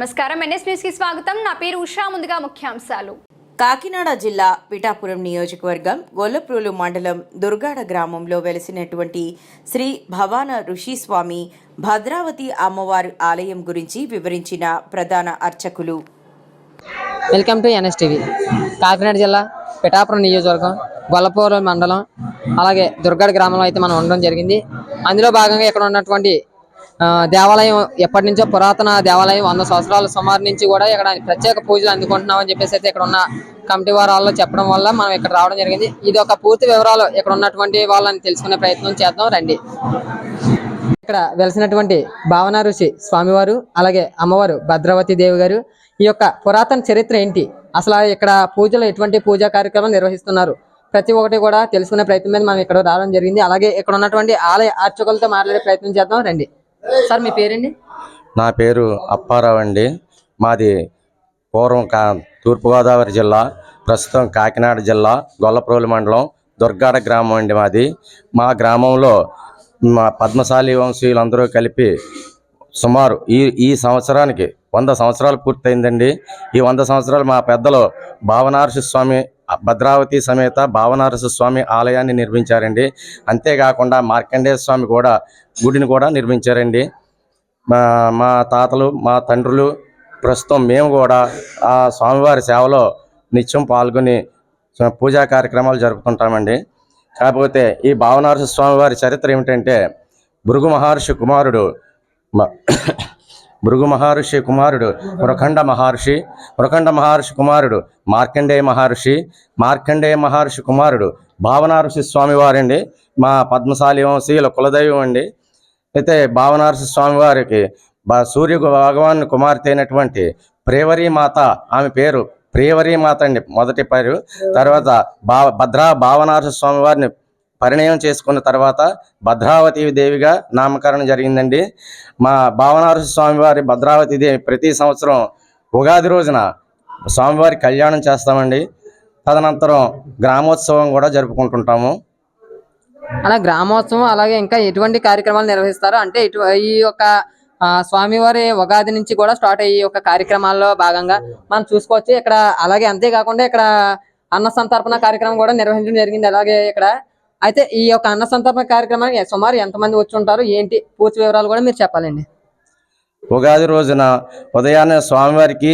నమస్కారం. ఎన్ఎస్ న్యూస్కి స్వాగతం. నా పేరు ఉషా. ముందుగా ముఖ్యాంశాలు. కాకినాడ జిల్లా పిఠాపురం నియోజకవర్గం గొల్లప్రోలు మండలం దుర్గాడ గ్రామంలో వెలిసినటువంటి శ్రీ భవాన ఋషిస్వామి భద్రావతి అమ్మవారి ఆలయం గురించి వివరించిన ప్రధాన అర్చకులు. వెల్కమ్ టు ఎన్ఎస్టీవీ కాకినాడ జిల్లా పిఠాపురం నియోజకవర్గం గొల్లపూరు మండలం అలాగే దుర్గడ్ గ్రామంలో అయితే మనం ఉండడం జరిగింది. అందులో భాగంగా ఇక్కడ ఉన్నటువంటి దేవాలయం ఎప్పటి నుంచో పురాతన దేవాలయం వంద సంవత్సరాల సుమారు నుంచి కూడా ఇక్కడ ప్రత్యేక పూజలు అందుకుంటున్నాం అని చెప్పేసి అయితే ఇక్కడ ఉన్న కమిటీ వారాల్లో చెప్పడం వల్ల మనం ఇక్కడ రావడం జరిగింది. ఇది ఒక పూర్తి వివరాలు ఇక్కడ ఉన్నటువంటి వాళ్ళని తెలుసుకునే ప్రయత్నం చేద్దాం రండి. ఇక్కడ వెలిసినటువంటి భావన ఋషి స్వామివారు అలాగే అమ్మవారు భద్రవతి దేవి గారు ఈ యొక్క పురాతన చరిత్ర ఏంటి? అసలు ఇక్కడ పూజలు ఎటువంటి పూజా కార్యక్రమం నిర్వహిస్తున్నారు? ప్రతి ఒక్కటి కూడా తెలుసుకునే ప్రయత్నం మీద మనం ఇక్కడ రావడం జరిగింది. అలాగే ఇక్కడ ఉన్నటువంటి ఆలయ అర్చకులతో మాట్లాడే ప్రయత్నం చేద్దాం రండి. సార్ మీ పేరండి? నా పేరు అప్పారావు అండి. మాది పూర్వం కా తూర్పుగోదావరి జిల్లా ప్రస్తుతం కాకినాడ జిల్లా గొల్లప్రోలు మండలం దుర్గాడ గ్రామం అండి మాది. మా గ్రామంలో మా పద్మశాలి వంశీయులందరూ కలిపి సుమారు ఈ ఈ సంవత్సరానికి వంద సంవత్సరాలు పూర్తయిందండి. ఈ వంద సంవత్సరాలు మా పెద్దలు భావనార్షి స్వామి భద్రావతి సమేత భావనారస స్వామి ఆలయాన్ని నిర్మించారండి. అంతేకాకుండా మార్కండేయ స్వామి కూడా గుడిని కూడా నిర్మించారండి. మా మా తాతలు మా తండ్రులు ప్రస్తుతం మేము కూడా ఆ స్వామివారి సేవలో నిత్యం పాల్గొని పూజా కార్యక్రమాలు జరుపుకుంటామండి. కాకపోతే ఈ భావనారస స్వామివారి చరిత్ర ఏమిటంటే భృగు మహర్షి కుమారుడు మ- భృగు మహర్షి కుమారుడు ప్రఖండ మహర్షి ప్రఖండ మహర్షి కుమారుడు మార్కండేయ మహర్షి మార్కండేయ మహర్షి కుమారుడు భావనారసి స్వామివారండి. మా పద్మశాలి వంశీయుల కులదైవం అండి అయితే భావనారసి స్వామివారికి బా సూర్య భగవాన్ కుమార్తె అయినటువంటి ప్రేవరీ మాత ఆమె పేరు ప్రియవరీ మాత అండి మొదటి పేరు. తర్వాత భా భద్రా భావనారసి స్వామివారిని పరిణయం చేసుకున్న తర్వాత భద్రావతి దేవిగా నామకరణం జరిగిందండి. మా భావనారసి స్వామివారి భద్రావతి దేవి ప్రతి సంవత్సరం ఉగాది రోజున స్వామివారి కళ్యాణం చేస్తామండి. తదనంతరం గ్రామోత్సవం కూడా జరుపుకుంటుంటాము. అలా గ్రామోత్సవం అలాగే ఇంకా ఎటువంటి కార్యక్రమాలు నిర్వహిస్తారు? అంటే ఇటు ఈ యొక్క స్వామివారి ఉగాది నుంచి కూడా స్టార్ట్ అయ్యి ఒక కార్యక్రమాల్లో భాగంగా మనం చూసుకోవచ్చు. ఇక్కడ అలాగే అంతేకాకుండా ఇక్కడ అన్న సంతర్పణ కార్యక్రమం కూడా నిర్వహించడం జరిగింది. అలాగే ఇక్కడ అయితే ఈ యొక్క అన్న సంతర్పణ కార్యక్రమానికి సుమారు ఎంతమంది వచ్చి ఉంటారు? ఏంటి? పూర్తి వివరాలు కూడా మీరు చెప్పాలండి. ఉగాది రోజున ఉదయాన్నే స్వామివారికి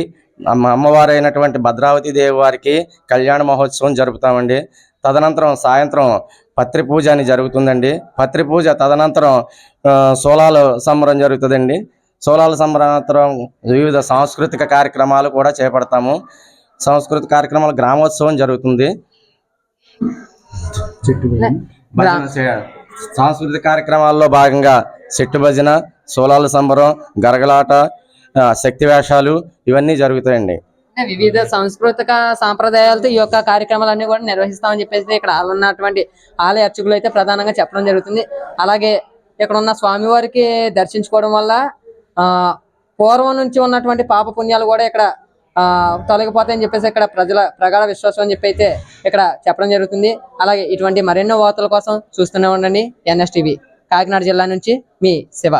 అమ్మ అమ్మవారు అయినటువంటి భద్రావతి దేవి వారికి కళ్యాణ మహోత్సవం జరుపుతామండి. తదనంతరం సాయంత్రం పత్రి పూజ అని జరుగుతుందండి. పత్రి పూజ తదనంతరం సోలాలు సోలాల సంబరం జరుగుతుందండి. సోలాల సంబరానంతరం వివిధ సాంస్కృతిక కార్యక్రమాలు కూడా చేపడతాము. సాంస్కృతిక కార్యక్రమాలు గ్రామోత్సవం జరుగుతుంది. భజన చే- సాంస్కృతిక కార్యక్రమాల్లో భాగంగా చెట్టు భజన సోలాల సంబరం గరగలాట శక్తి వేషాలు ఇవన్నీ జరుగుతాయండి. వివిధ సాంస్కృతిక సాంప్రదాయాలతో ఈ యొక్క కార్యక్రమాలన్నీ కూడా నిర్వహిస్తామని చెప్పేసి ఇక్కడ ఉన్నటువంటి ఆలయ అర్చకులు అయితే ప్రధానంగా చెప్పడం జరుగుతుంది. అలాగే ఇక్కడ ఉన్న స్వామివారికి దర్శించుకోవడం వల్ల ఆ పూర్వం నుంచి ఉన్నటువంటి పాప పుణ్యాలు కూడా ఇక్కడ తొలగిపోతాయని చెప్పేసి ఇక్కడ ప్రజల ప్రగాఢ విశ్వాసం అని చెప్పి అయితే ఇక్కడ చెప్పడం జరుగుతుంది. అలాగే ఇటువంటి మరెన్నో వార్తల కోసం చూస్తూనే ఉండండి. ఎన్ఎస్టీవీ కాకినాడ జిల్లా నుంచి మీ శివ.